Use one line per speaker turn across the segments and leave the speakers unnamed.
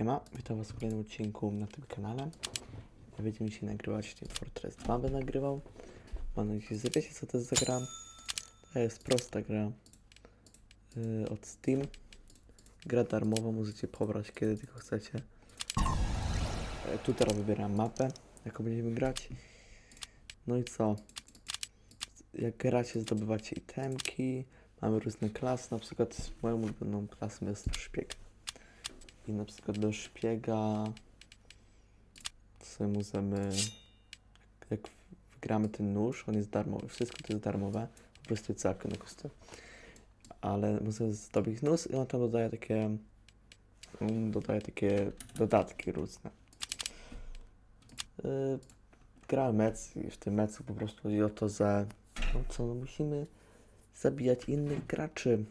Siema, witam was w kolejnym odcinku na tym kanale. Będziemy dzisiaj nagrywać Team Fortress 2 będę nagrywał. Mam nadzieję, że wiecie co to jest za gra. To jest prosta gra yy, od Steam. Gra darmowa, możecie pobrać kiedy tylko chcecie. E, tu teraz wybieram mapę, jaką będziemy grać. No i co? Jak gracie, zdobywacie itemki. Mamy różne klasy, na przykład moją ulubioną klasą jest szpieg. I na przykład do szpiega sobie możemy, jak wygramy ten nóż, on jest darmowy, wszystko to jest darmowe, po prostu jest na kostce. Ale możemy zdobyć nóż i on tam dodaje takie, mm, dodaje takie dodatki różne. Yy, grałem mec i w tym mecu po prostu chodzi o to, że no co, no musimy zabijać innych graczy.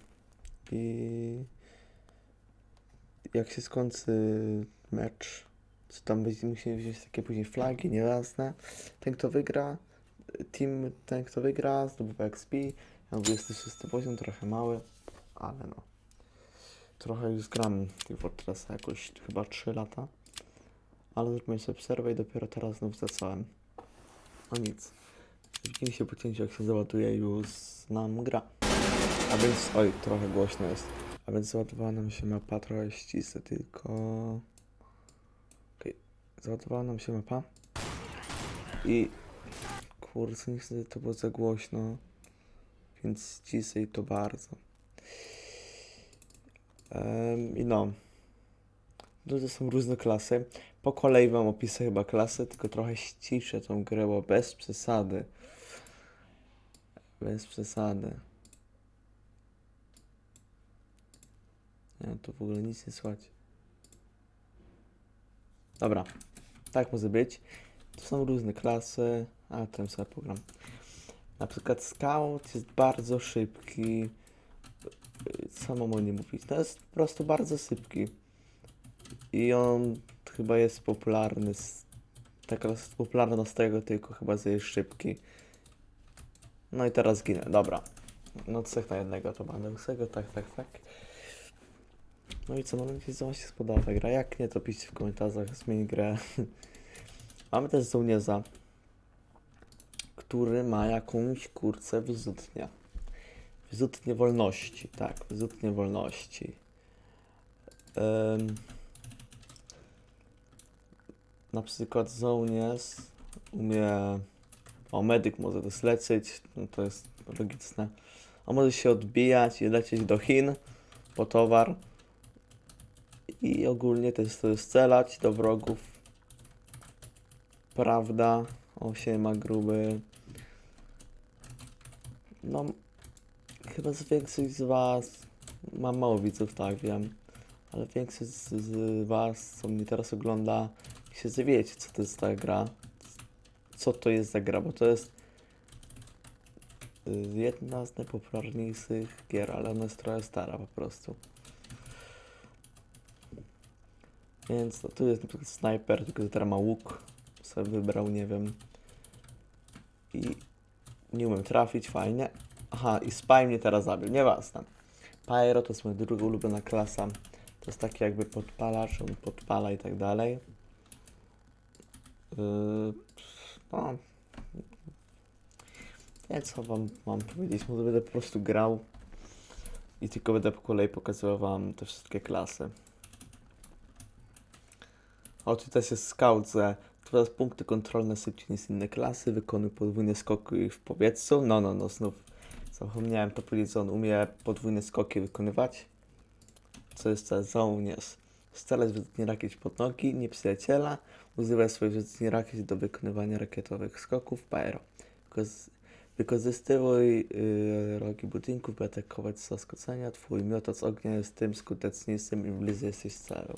I jak się skończy mecz, czy tam musimy wziąć takie później flagi, nieważne. Ten kto wygra, team, ten kto wygra, zdobywa XP. Ja mam 26 poziom, trochę mały, ale no. Trochę już gram Team Fortressa jakoś chyba 3 lata. Ale zrobiłem sobie przerwę i dopiero teraz znów zacząłem. No nic. Widzimy się po jak się załaduje już nam gra. A więc, oj, trochę głośno jest. A więc załadowała nam się mapa, trochę ścisę tylko... Okej, załadowała nam się mapa. I... Kurczę, niestety to było za głośno. Więc ścisej to bardzo. Em, I no. No to są różne klasy. Po kolei wam opiszę chyba klasy, tylko trochę ściszę tą grę, bo bez przesady. Bez przesady. Nie, tu w ogóle nic nie słychać. Dobra, tak może być. To są różne klasy, a tym sobie program. Na przykład Scout jest bardzo szybki. Co mam o nim mówić? To jest po prostu bardzo szybki. I on chyba jest popularny. Z, taka jest popularna z tego tylko chyba, że jest szybki. No i teraz ginę, dobra. No trzech na jednego to będę tak, tak, tak. No i co, mam nadzieję, że Wam się spodoba ta gra. Jak nie, to piszcie w komentarzach, zmień grę. Mamy też żołnierza, który ma jakąś kurcę wyrzutnię. Wyrzutnię wolności, tak, wyrzutnię wolności. Em, na przykład żołnierz umie... O, medyk może to zlecieć, no to jest logiczne. On może się odbijać i lecieć do Chin po towar. I ogólnie też to strzelać do wrogów. Prawda? O, siema gruby. No, chyba z większość z was, mam mało widzów, tak wiem, ale większość z, z was, co mnie teraz ogląda, się wiecie, co to jest ta gra. Co to jest za gra, bo to jest y, jedna z najpopularniejszych gier, ale ona jest trochę stara po prostu. Więc no, tu jest na przykład snajper, tylko że teraz ma łuk. Sobie wybrał, nie wiem. I nie umiem trafić, fajnie. Aha, i spy mnie teraz zabił, nieważne. Pyro to jest moja druga ulubiona klasa. To jest taki jakby podpalacz, on podpala i tak dalej. Yy, no. Nie co wam mam powiedzieć, może będę po prostu grał i tylko będę po kolei pokazywał wam te wszystkie klasy. O, tu też jest scout, że teraz punkty kontrolne szybciej niż inne klasy, wykonuj podwójne skoki w powietrzu. No, no, no, znów zapomniałem to powiedzieć, że on umie podwójne skoki wykonywać. Co jest to żołnierz. Strzelać wyrzutnie rakiet pod nogi nieprzyjaciela. Używaj swoich wyrzutni rakiet do wykonywania rakietowych skoków pyro. Wykoz- Wykorzystuj yy, rogi budynków, by atakować z zaskoczenia. Twój miotacz ognia jest tym skuteczniejszym, im bliżej jesteś celu.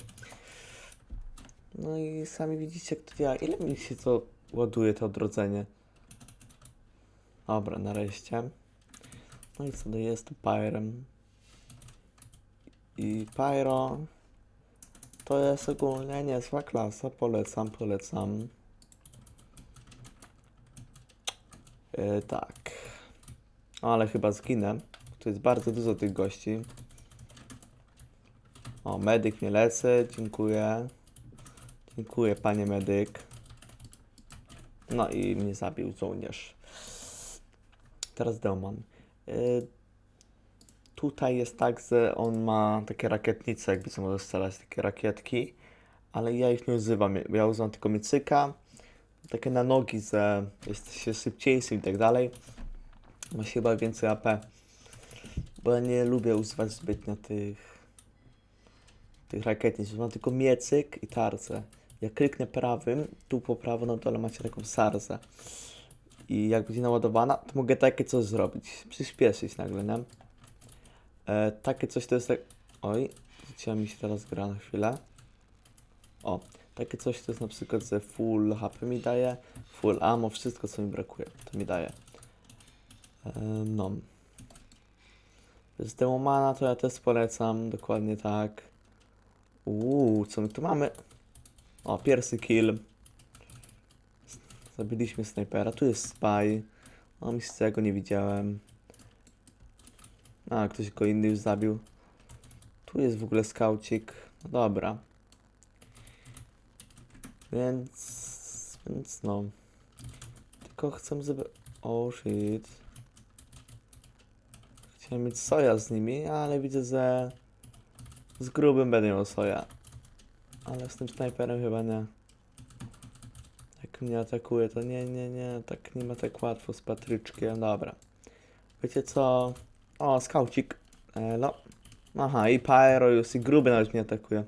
No i sami widzicie, jak to działa. Ile mi się to ładuje, to odrodzenie? Dobra, nareszcie. No i co to jest Pyrem? I Pyro to jest ogólnie niezła klasa, polecam, polecam. Yy, tak. Ale chyba zginę. Tu jest bardzo dużo tych gości. O, medyk mnie lecy, dziękuję. Dziękuję, panie medyk. No i mnie zabił żołnierz. Teraz Deoman. Y, tutaj jest tak, że on ma takie rakietnice, jakby co może strzelać, takie rakietki, ale ja ich nie używam. Ja używam tylko miecyka, takie na nogi, że jest się szybciejszy i tak dalej. Ma się chyba więcej AP. Bo ja nie lubię używać zbytnio tych tych rakietnic. Mam tylko miecyk i tarczę. Jak kliknę prawym, tu po prawo na dole macie taką sarzę. I jak będzie naładowana, to mogę takie coś zrobić. Przyspieszyć nagle, nie? E, takie coś to jest tak... Oj, zacięła mi się teraz gra na chwilę. O, takie coś to jest na przykład, że full HP mi daje, full ammo, wszystko co mi brakuje, to mi daje. E, no. Z Demomana to ja też polecam, dokładnie tak. Uuu, co my tu mamy? O, pierwszy kill. Zabiliśmy snajpera. Tu jest spy. O, nic tego nie widziałem. A, ktoś go inny już zabił. Tu jest w ogóle skaucik. No dobra. Więc... Więc no. Tylko chcę żeby... Oh shit. Chciałem mieć soja z nimi, ale widzę, że... Z grubym będę miał soja. Ale z tym snajperem chyba nie. Jak mnie atakuje, to nie, nie, nie. Tak nie ma tak łatwo z patryczkiem. Dobra. Wiecie co? O, skaucik. Elo. Aha, i Pyro już i gruby nawet mnie atakuje.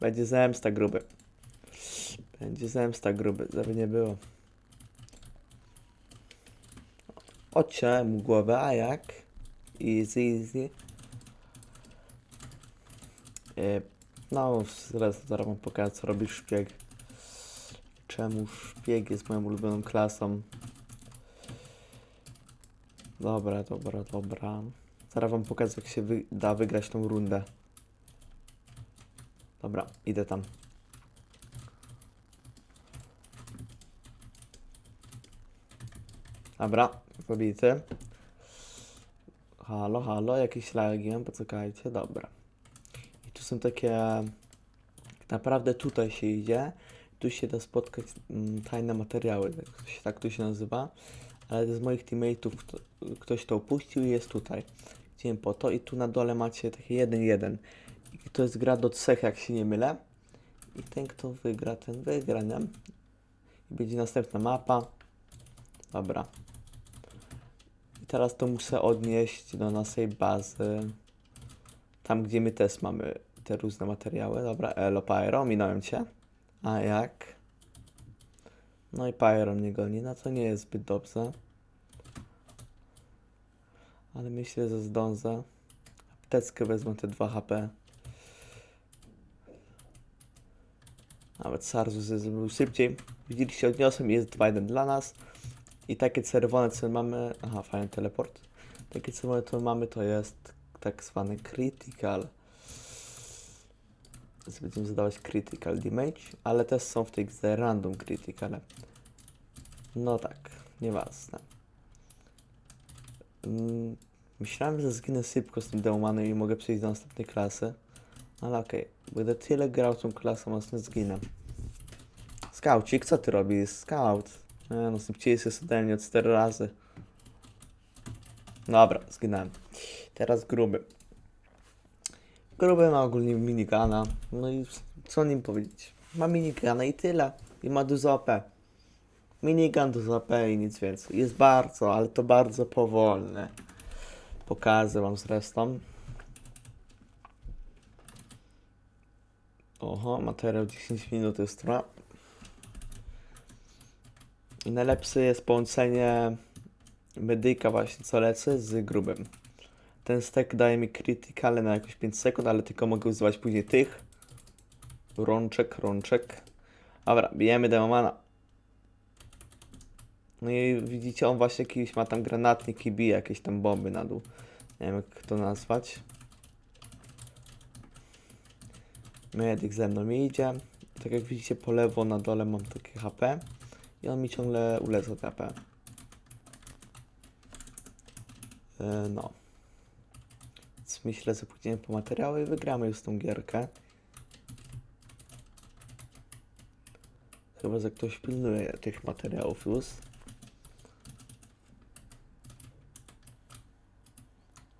Będzie zemsta gruby. Będzie zemsta gruby, żeby nie było. Ocie mu głowę, a jak? Easy, easy. E, No, zaraz, zaraz wam pokażę, co robi szpieg. Czemu szpieg jest moją ulubioną klasą. Dobra, dobra, dobra. Zaraz wam pokażę, jak się wy da wygrać tą rundę. Dobra, idę tam. Dobra, zabity. Halo, halo, jakieś lagi, poczekajcie, dobra. Są takie, tak naprawdę tutaj się idzie, tu się da spotkać mm, tajne materiały, tak, się- tak tu się nazywa, ale z moich teammateów kto, ktoś to upuścił i jest tutaj. Idziemy po to i tu na dole macie takie 1-1. I to jest gra do trzech, jak się nie mylę. I ten, kto wygra, ten wygra, nie? I będzie następna mapa. Dobra. I teraz to muszę odnieść do naszej bazy. Tam, gdzie my też mamy te różne materiały. Dobra, elo Pyro, minąłem cię. A jak? No i Pyro mnie goni, no to nie jest zbyt dobrze. Ale myślę, że zdążę. Apteczkę wezmę te 2 HP. Nawet Sarzus zrobił szybciej. Widzieliście, odniosłem jest 2-1 dla nas. I takie czerwone, co mamy... Aha, fajny teleport. Takie czerwone, co mamy, to jest tak zwany critical. Więc będziemy zadawać critical damage, ale też są w tej grze random critical. No tak, nieważne. Mm, Myślałem, że zginę szybko z tym Deomanem i mogę przejść do następnej klasy. Ale okej, będę tyle grał tą klasą, aż nie zginę. Skaucik, co ty robisz? Scout. Nie, no szybciej jest ode mnie od 4 razy. Dobra, zginąłem. Teraz gruby. Gruby ma ogólnie minigana. No i co nim powiedzieć? Ma minigana i tyle. I ma dużo AP. Minigun dużo AP i nic więcej. Jest bardzo, ale to bardzo powolne. Pokażę wam zresztą. Oho, materiał 10 minut jest trwa. Najlepsze jest połączenie medyka właśnie co lecę z grubym. Ten stack daje mi krytykale na jakieś 5 sekund, ale tylko mogę używać później tych. Rączek, rączek. Dobra, bijemy demomana. No i widzicie, on właśnie jakiś ma tam granatnik i bije jakieś tam bomby na dół. Nie wiem jak to nazwać. Medyk ze mną idzie. Tak jak widzicie po lewo na dole mam takie HP. I on mi ciągle uleca te HP. Yy, no. Więc myślę, że pójdziemy po materiały i wygramy już tą gierkę. Chyba, że ktoś pilnuje tych materiałów już.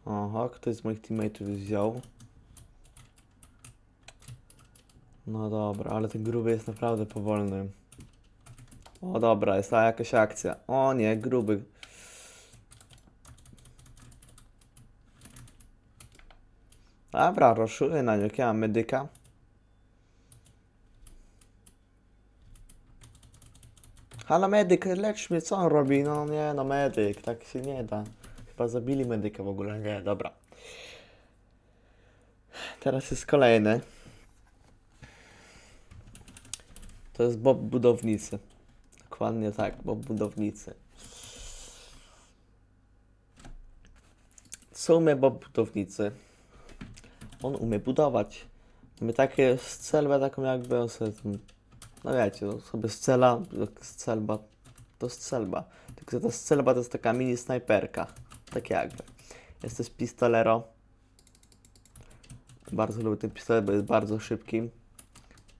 Aha, ktoś z moich teammateów wziął. No dobra, ale ten gruby jest naprawdę powolny. O dobra, jest ta jakaś akcja. O nie, gruby. Dobra, ruszuję na nią. Jak ja mam medyka? Halo medyk, lecz mnie, co on robi? No nie, no medyk, tak się nie da. Chyba zabili medyka w ogóle, nie, dobra. Teraz jest kolejny. To jest Bob Budownicy. Dokładnie tak, Bob Budownicy. Umie Bob Budownicy? On umie budować. My takie strzelbę taką jakby on sobie no wiecie, no sobie strzela, jak strzelba, to strzelba. Tylko że ta strzelba to jest taka mini snajperka. Tak jakby. Jest też pistolero. Bardzo lubię ten pistolet, bo jest bardzo szybki.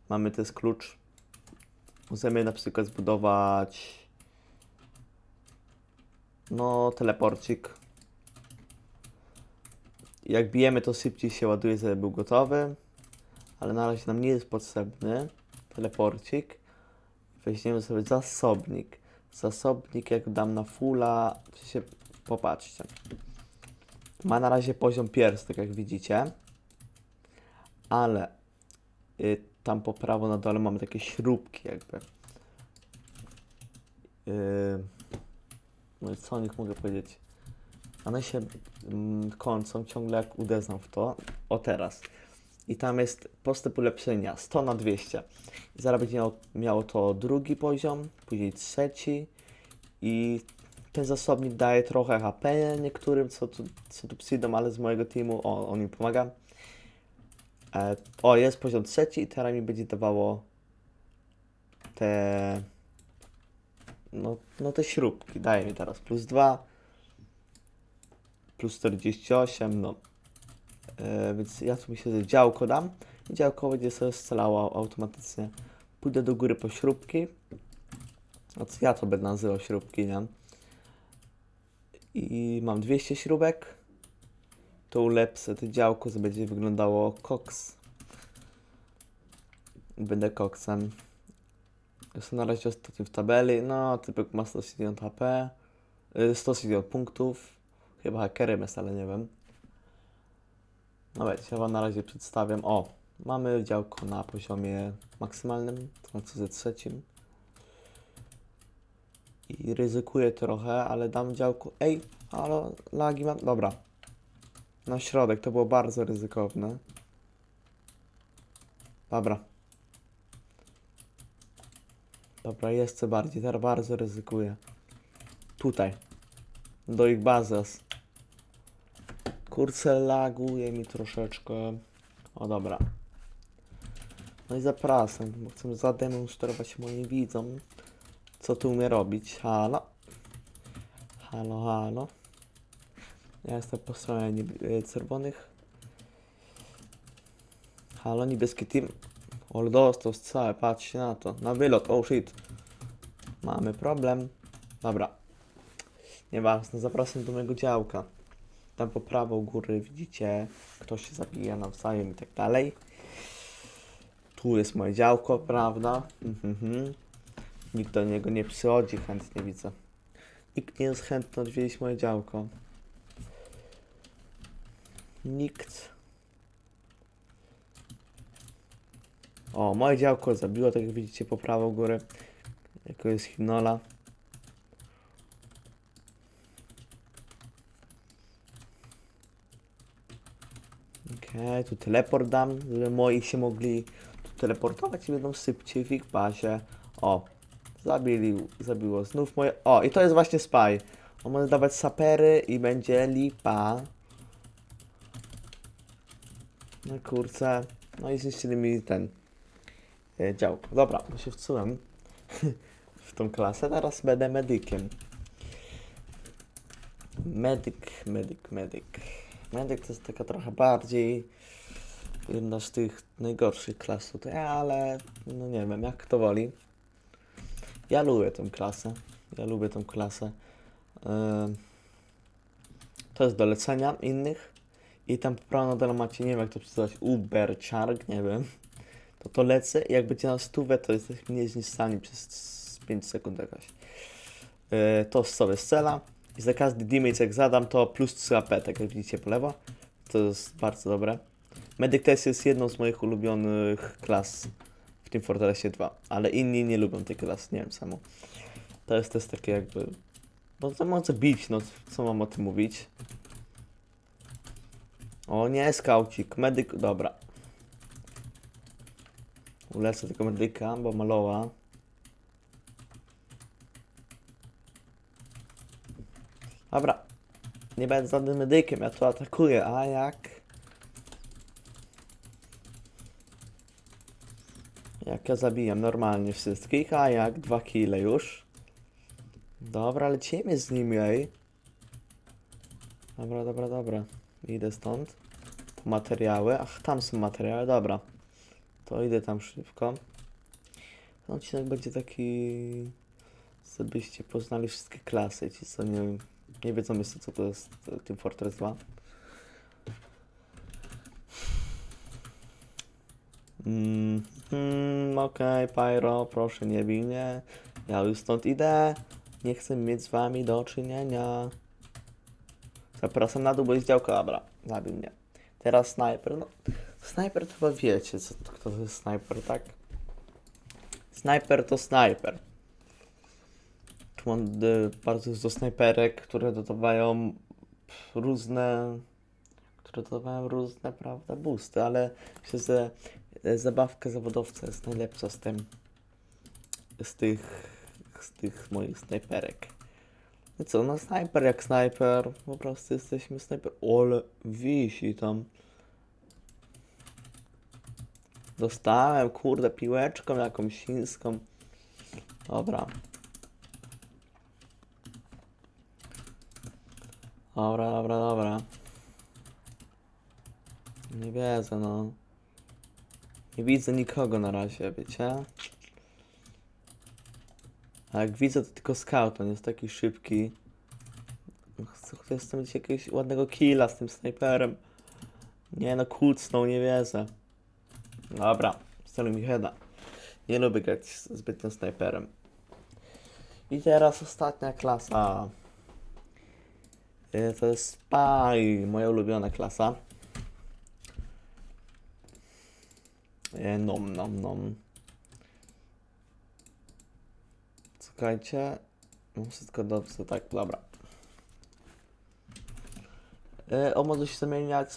Mamy też klucz. Możemy na przykład zbudować no teleporcik. Jak bijemy to szybciej się ładuje, żeby był gotowy. Ale na razie nam nie jest potrzebny teleporcik. Weźmiemy sobie zasobnik. Zasobnik jak dam na fulla, sensie, popatrzcie. Ma na razie poziom pierstek, jak widzicie. Ale y, tam po prawo na dole mamy takie śrubki jakby. Y, no co o nich mogę powiedzieć? One się mm, kończą ciągle jak uderzą w to. O teraz. I tam jest postęp ulepszenia 100 na 200. I zaraz będzie miało, to drugi poziom, później trzeci. I ten zasobnik daje trochę HP niektórym, co tu, co tu przyjdą, ale z mojego teamu, o, on mi pomaga. E, o, jest poziom trzeci i teraz mi będzie dawało te... No, no te śrubki, daje mi teraz plus 2, plus 48, no. E, więc ja tu myślę, że działko dam i działko będzie sobie strzelało automatycznie. Pójdę do góry po śrubki. No co ja to będę nazywał śrubki, nie? I mam 200 śrubek. To ulepszę to działko, że będzie wyglądało koks. Będę koksem. Jestem na razie ostatni w tabeli. No, typek ma 170 HP. y, 170 punktów. Chyba hakerem jest, ale nie wiem. No wiecie, ja wam na razie przedstawiam. O, mamy działko na poziomie maksymalnym, znaczy ze trzecim. I ryzykuję trochę, ale dam działko. Ej, ale lagi mam. Dobra. Na środek to było bardzo ryzykowne. Dobra. Dobra, jeszcze bardziej. Teraz bardzo ryzykuję. Tutaj. Do ich bazes. Kurczę, laguje mi troszeczkę. O, dobra. No i zapraszam, bo chcę zademonstrować moim widzom, co tu umie robić. Halo. Halo, halo. Ja jestem po stronie e, czerwonych. Halo, niebieski team. O, dostał patrzcie na to. Na wylot, oh shit. Mamy problem. Dobra. Nieważne, zapraszam do mojego działka. Tam po prawo góry widzicie, ktoś się zabija nawzajem i tak dalej. Tu jest moje działko, prawda? Mhm. Nikt do niego nie przychodzi, chętnie widzę. Nikt nie jest chętny odwiedzić moje działko. Nikt. O, moje działko zabiło, tak jak widzicie po prawo góry. Jako jest himnola. Okej, tu teleport dam, żeby moi się mogli tu teleportować i będą szybciej w ich bazie. O, zabili, zabiło znów moje... O, i to jest właśnie spy. On może dawać sapery i będzie lipa. No kurczę. No i zniszczyli mi ten e, działko. Dobra, to się wczułem w tą klasę. Teraz będę medykiem. Medyk, medyk, medyk. Medyk to jest taka trochę bardziej jedna z tych najgorszych klas tutaj, ale no nie wiem, jak kto woli. Ja lubię tę klasę. Ja lubię tę klasę. To jest do lecenia innych. I tam po prawo na dole macie, nie wiem jak to przeczytać, Uber, Charg, nie wiem. To to lecę i jak będzie na stówę, to jesteśmy niezniszczalni przez 5 sekund jakaś. Yy, to sobie strzela. I za każdy damage jak zadam, to plus 3 AP, tak jak widzicie po lewo. To jest bardzo dobre. Medic Test jest jedną z moich ulubionych klas w tym Fortressie 2, ale inni nie lubią tej klasy, nie wiem samo. To jest też takie jakby... No to może bić, no co mam o tym mówić. O nie, skaucik, medyk, dobra. Ulecę tylko medyka, bo malowa. Dobra. Nie będę żadnym medykiem, ja tu atakuję, a jak? Jak ja zabijam normalnie wszystkich, a jak? Dwa kile już. Dobra, lecimy z nimi, ej. Dobra, dobra, dobra. Idę stąd. Po materiały. Ach, tam są materiały, dobra. To idę tam szybko. Ten odcinek będzie taki... Żebyście poznali wszystkie klasy, ci co nie, nie wiedzą jeszcze co to jest e, Team Fortress 2. Mm, mm, Okej, Pyro, proszę nie bij mnie. Ja już stąd idę. Nie chcę mieć z wami do czynienia. Zapraszam na dół, bo jest działka. Dobra, zabił mnie. Teraz snajper. No, snajper to chyba wiecie, co, kto to jest snajper, tak? Snajper to snajper. Tu mam y, bardzo dużo snajperek, które dodawają różne, które dodawają różne, prawda, boosty, ale myślę, że e, zabawka zawodowca jest najlepsza z tym, z tych, z tych moich snajperek. No co, no snajper jak snajper, po prostu jesteśmy snajper. Ole, wisi tam. Dostałem, kurde, piłeczką jakąś chińską. Dobra. Dobra, dobra, dobra. Nie wiedzę, no. Nie widzę nikogo na razie, wiecie? A jak widzę, to tylko scout, on jest taki szybki. Chcę, mieć jakiegoś ładnego killa z tym snajperem. Nie no, kucnął, nie wierzę. Dobra, celuj mi heada. Nie lubię grać zbytnio snajperem. I teraz ostatnia klasa. Y, To jest Spy, moja ulubiona klasa. Y, Nom, nom, nom. Słuchajcie. No, Wszystko dobrze, tak, dobra. Y, On może się zamieniać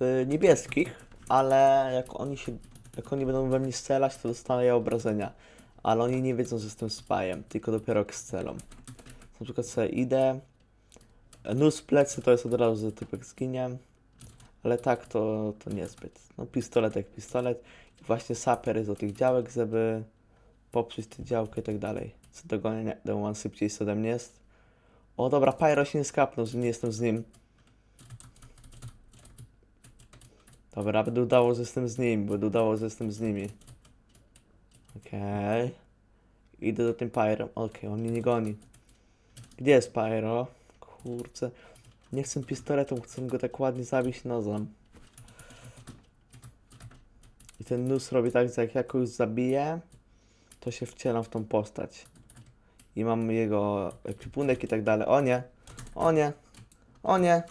w niebieskich, ale jak oni się, jak oni będą we mnie strzelać, to dostaję obrażenia. Ale oni nie wiedzą, że jestem spajem, tylko dopiero jak strzelą. Na przykład sobie idę, w plecy to jest od razu, typek zginie, ale tak to, to niezbyt. No pistolet jak pistolet. I właśnie saper jest do tych działek, żeby poprzeć tę działkę i tak dalej. Co dogonienia, on szybciej ode mnie jest. O dobra, Pyro się nie skapnął, nie jestem z nim. Dobra, będę udało, że jestem z nimi, będę udało, że jestem z nimi. Okej. Idę do tym Pyro. Okej, on mnie nie goni. Gdzie jest Pyro? Kurczę. Nie chcę pistoletem, chcę go tak ładnie zabić nożem. I ten nóż robi tak, że jak ja kogoś zabiję, to się wcielam w tą postać. I mam jego ekwipunek i tak dalej. O nie! O nie! O nie!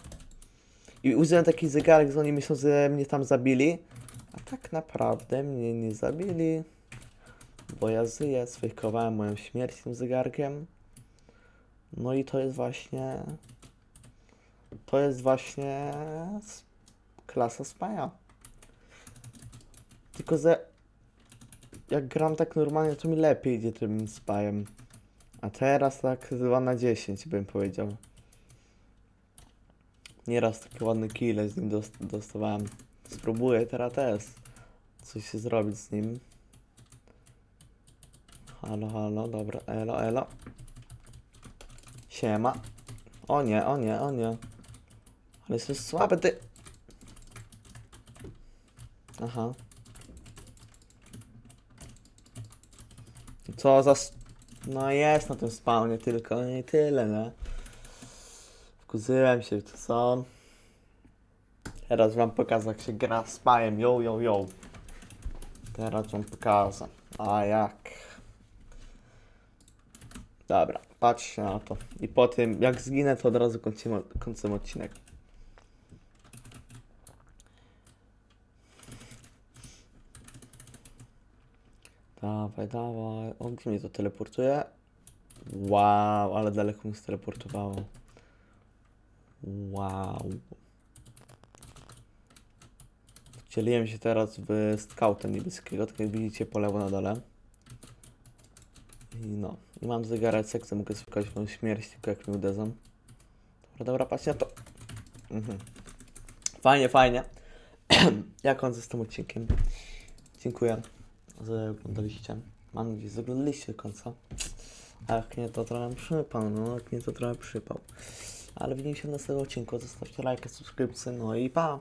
I użyłem taki zegarek, że oni myślą, że mnie tam zabili. A tak naprawdę mnie nie zabili. Bo ja żyję, sfejkowałem moją śmierć tym zegarkiem. No i to jest właśnie... To jest właśnie... Klasa Spaja. Tylko, że... Jak gram tak normalnie, to mi lepiej idzie tym Spajem. A teraz tak 2 na 10 bym powiedział. Nieraz takie ładne kile z nim dost dostawałem. Spróbuję teraz też coś się zrobić z nim. Halo, halo, dobra, elo, elo. Siema. O nie, o nie, o nie. Ale jestem słaby, ty... Aha. Co za... No jest na tym spawnie tylko, nie tyle, nie? Wkuzyłem się, to co? Teraz wam pokażę, jak się gra z pajem, yo, yo, yo. Teraz wam pokażę. A jak? Dobra, patrzcie na to. I po tym, jak zginę, to od razu kończymy, kończymy odcinek. Dawaj, dawaj. O, gdzie mnie to teleportuje? Wow, ale daleko mi teleportowało. Wow. Wcieliłem się teraz w skauta niebieskiego, tak jak widzicie po lewo na dole. I no, mam zegarek, co mogę szukać moją śmierć, tylko jak mi uderzą. Dobra, dobra, patrzcie na to. Mhm. Fajnie, fajnie. jak on z tym odcinkiem? Dziękuję, że oglądaliście. Mam nadzieję, że zaglądaliście do końca. A jak nie, to trochę przypał, no jak nie, to trochę przypał. Ale widzimy się w następnym odcinku. Zostawcie lajkę, subskrypcję, no i pa!